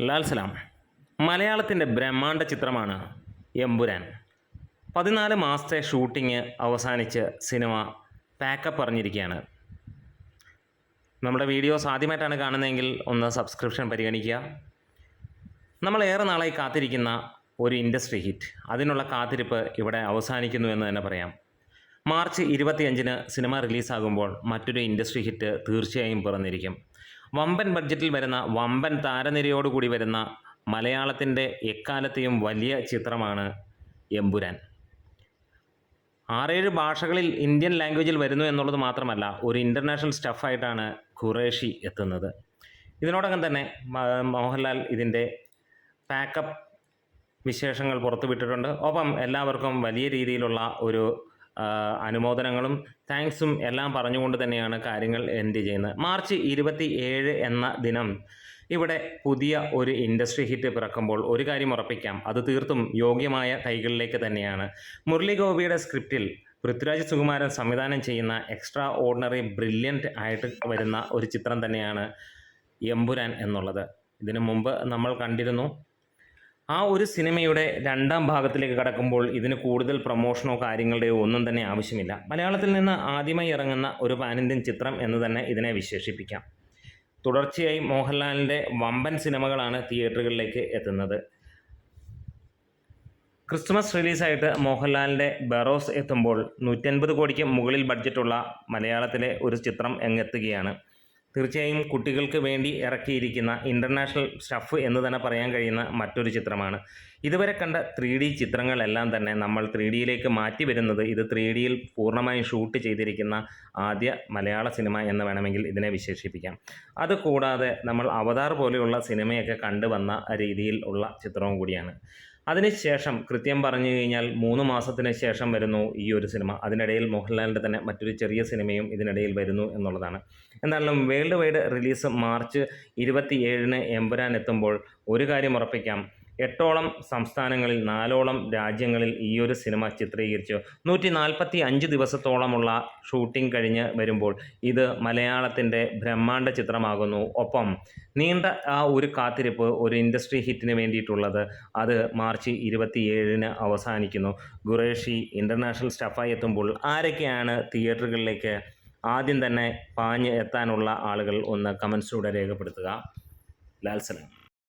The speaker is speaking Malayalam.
ലാൽ സലാം. മലയാളത്തിന്റെ ബ്രഹ്മാണ്ഡ ചിത്രമാണ് എമ്പുരാൻ. പതിനാല് മാസത്തെ ഷൂട്ടിംഗ് അവസാനിച്ച് സിനിമ പാക്കപ്പ് പറഞ്ഞിരിക്കുകയാണ് നമ്മുടെ വീഡിയോസ് ആദ്യമായിട്ടാണ് കാണുന്നതെങ്കിൽ ഒന്ന് സബ്സ്ക്രിപ്ഷൻ പരിഗണിക്കുക. നമ്മൾ ഏറെ നാളായി കാത്തിരിക്കുന്ന ഒരു ഇൻഡസ്ട്രി ഹിറ്റ്. അതിനുള്ള കാത്തിരിപ്പ് ഇവിടെ അവസാനിക്കുന്നു എന്ന് തന്നെ പറയാം. മാർച്ച് ഇരുപത്തിയഞ്ചിന് സിനിമ റിലീസാകുമ്പോൾ മറ്റൊരു ഇൻഡസ്ട്രി ഹിറ്റ് തീർച്ചയായും പിറന്നിരിക്കും. വമ്പൻ ബഡ്ജറ്റിൽ വരുന്ന വമ്പൻ താരനിരയോടുകൂടി വരുന്ന മലയാളത്തിന്റെ എക്കാലത്തെയും വലിയ ചിത്രമാണ് എമ്പുരാൻ. ആറേഴ് ഭാഷകളിൽ ഇന്ത്യൻ ലാംഗ്വേജിൽ വരുന്നു എന്നുള്ളത് മാത്രമല്ല ഒരു ഇന്റർനാഷണൽ സ്റ്റഫായിട്ടാണ് ഖുറേഷി എത്തുന്നത്. ഇതിനോടകം തന്നെ മോഹൻലാൽ ഇതിന്റെ പാക്കപ്പ് വിശേഷങ്ങൾ പുറത്തുവിട്ടിട്ടുണ്ട്. ഒപ്പം എല്ലാവർക്കും വലിയ രീതിയിലുള്ള ഒരു അനുമോദനങ്ങളും താങ്ക്സും എല്ലാം പറഞ്ഞുകൊണ്ട് തന്നെയാണ് കാര്യങ്ങൾ എൻഡ് ചെയ്യുന്നത്. മാർച്ച് ഇരുപത്തി ഏഴ് എന്ന ദിനം ഇവിടെ പുതിയ ഒരു ഇൻഡസ്ട്രി ഹിറ്റ് പിറക്കുമ്പോൾ ഒരു കാര്യം ഉറപ്പിക്കാം. അത് തീർത്തും യോഗ്യമായ കൈകളിലേക്ക് തന്നെയാണ്. മുരളി ഗോപിയുടെ സ്ക്രിപ്റ്റിൽ പൃഥ്വിരാജ് സുകുമാരൻ സംവിധാനം ചെയ്യുന്ന എക്സ്ട്രാ ഓർഡിനറി ബ്രില്യന്റ് ആയിട്ട് വരുന്ന ഒരു ചിത്രം തന്നെയാണ് എമ്പുരാൻ എന്നുള്ളത്. ഇതിനു മുമ്പ് നമ്മൾ കണ്ടിരുന്നു ആ ഒരു സിനിമയുടെ രണ്ടാം ഭാഗത്തിലേക്ക് കടക്കുമ്പോൾ ഇതിന് കൂടുതൽ പ്രൊമോഷനോ കാര്യങ്ങളുടെയോ ഒന്നും തന്നെ ആവശ്യമില്ല. മലയാളത്തിൽ നിന്ന് ആദ്യമായി ഇറങ്ങുന്ന ഒരു പാനിന്ത്യൻ ചിത്രം എന്ന് തന്നെ ഇതിനെ വിശേഷിപ്പിക്കാം. തുടർച്ചയായി മോഹൻലാലിന്റെ വമ്പൻ സിനിമകളാണ് തിയേറ്ററുകളിലേക്ക് എത്തുന്നത്. ക്രിസ്മസ് റിലീസായിട്ട് മോഹൻലാലിന്റെ ബറോസ് എത്തുമ്പോൾ നൂറ്റൻപത് കോടിക്ക് മുകളിൽ ബഡ്ജറ്റുള്ള മലയാളത്തിലെ ഒരു ചിത്രം എങ്ങെത്തുകയാണ്. തീർച്ചയായും കുട്ടികൾക്ക് വേണ്ടി ഇറക്കിയിരിക്കുന്ന ഇന്റർനാഷണൽ സ്റ്റഫ് എന്ന് തന്നെ പറയാൻ കഴിയുന്ന മറ്റൊരു ചിത്രമാണ്. ഇതുവരെ കണ്ട ത്രീ ഡി ചിത്രങ്ങളെല്ലാം തന്നെ നമ്മൾ ത്രീ ഡിയിലേക്ക് മാറ്റി വരുന്നത് ഇത് ത്രീ ഡിയിൽ പൂർണമായും ഷൂട്ട് ചെയ്തിരിക്കുന്ന ആദ്യ മലയാള സിനിമ എന്ന് വേണമെങ്കിൽ ഇതിനെ വിശേഷിപ്പിക്കാം. അതുകൂടാതെ നമ്മൾ അവതാർ പോലെയുള്ള സിനിമയൊക്കെ കണ്ടുവന്ന രീതിയിൽ ഉള്ള ചിത്രവും കൂടിയാണ്. അതിനുശേഷം കൃത്യം പറഞ്ഞു കഴിഞ്ഞാൽ മൂന്ന് മാസത്തിന് ശേഷം വരുന്നു ഈ ഒരു സിനിമ. അതിനിടയിൽ മോഹൻലാലിന്റെ തന്നെ മറ്റൊരു ചെറിയ സിനിമയും ഇതിനിടയിൽ വരുന്നു എന്നുള്ളതാണ്. എന്തായാലും വേൾഡ് വൈഡ് റിലീസ് മാർച്ച് ഇരുപത്തി ഏഴിന് എമ്പുരാൻ എത്തുമ്പോൾ ഒരു കാര്യം ഉറപ്പിക്കാം. എട്ടോളം സംസ്ഥാനങ്ങളിൽ നാലോളം രാജ്യങ്ങളിൽ ഈ ഒരു സിനിമ ചിത്രീകരിച്ചു. നൂറ്റി നാൽപ്പത്തി അഞ്ച് ദിവസത്തോളമുള്ള ഷൂട്ടിംഗ് കഴിഞ്ഞ് വരുമ്പോൾ ഇത് മലയാളത്തിന്റെ ബ്രഹ്മാണ്ഡ ചിത്രമാകുന്നു. ഒപ്പം നീണ്ട ആ ഒരു കാത്തിരിപ്പ് ഒരു ഇൻഡസ്ട്രി ഹിറ്റിന് വേണ്ടിയിട്ടുള്ളത് അത് മാർച്ച് ഇരുപത്തിയേഴിന് അവസാനിക്കുന്നു. ഖുറേഷി ഇന്റർനാഷണൽ സ്റ്റഫായി എത്തുമ്പോൾ ആരൊക്കെയാണ് തിയേറ്ററുകളിലേക്ക് ആദ്യം തന്നെ പാഞ്ഞ് എത്താനുള്ള ആളുകൾ ഒന്ന് കമൻസിലൂടെ രേഖപ്പെടുത്തുക. ലാൽ സലാം